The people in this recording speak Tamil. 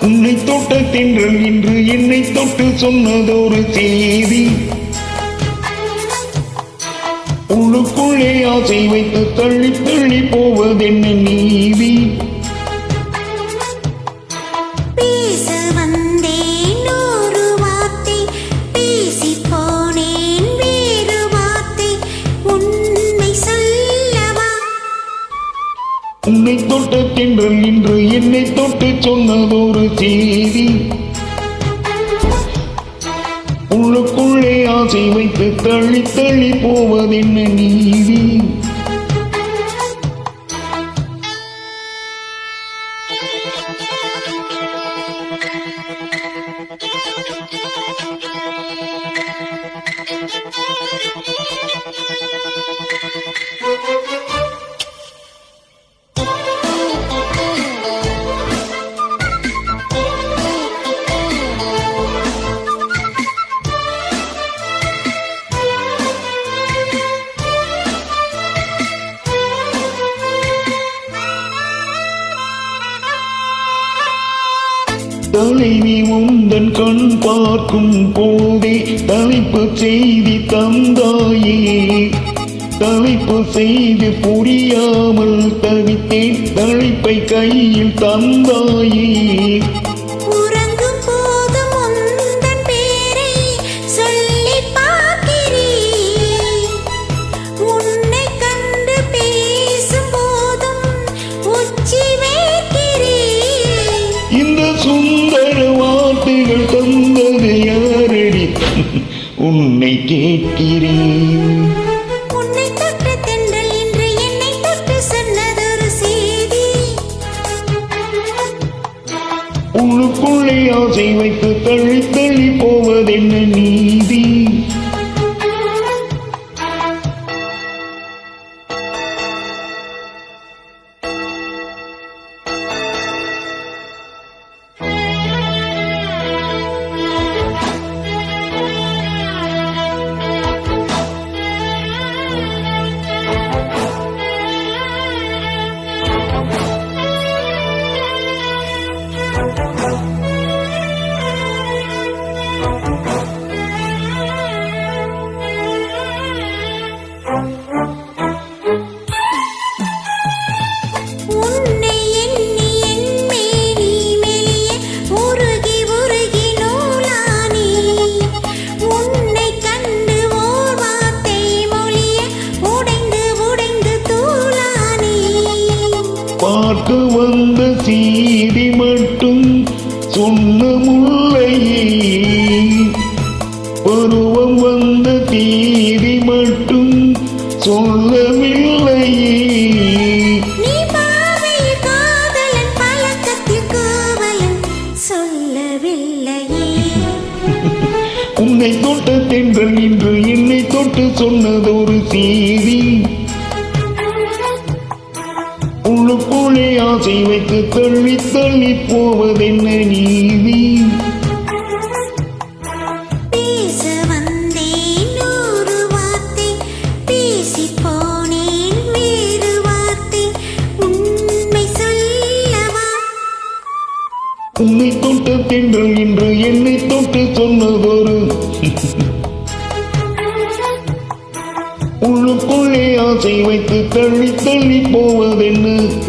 உன்னை தொட்ட தென்றல் இன்று என்னை தொட்டு சொன்னதொரு செய்தி. உள்ளுக்குள்ளே ஆசை வைத்து தள்ளி தள்ளி போவதென்ன இன்று என்னை தொட்டு சொன்னதொரு செய்தி. உள்ளுக்குள்ளே ஆசை வைத்து தள்ளி தள்ளி போவதென்ன நீதி? தலைவி உந்தன் கண் பார்க்கும் போதே தலைப்பு செய்தி தந்தாயே. தலைப்பு செய்து புரியாமல் தவித்தேன் தலைப்பை கையில் தந்தாயே. சுந்தர வார்த்தைகள் தந்தது யாரடி? உன்னை கேட்கிறேன். உள்ளுக்குள்ளே ஆசை வைத்து தள்ளி தள்ளி போவதென்ன நீதி? பார்க்க வந்த செய்தி மட்டும் சொன்ன முல்லையே. பருவம் வந்த தேதி மட்டும் சொல்லவில்லையே. உன்னை தொட்ட தென்றல் இன்று என்னை தொட்டு சொன்னதொரு செய்தி உள்ளுக்குள்ளே ஆசை வைத்து தள்ளி தள்ளி போவதென்ன நீதி? உன்னை தொட்ட தென்றல் இன்று என்னை தொட்டு சொன்னதொரு. உள்ளுக்குள்ளே ஆசை வைத்து தள்ளி தள்ளி போவதென்ன.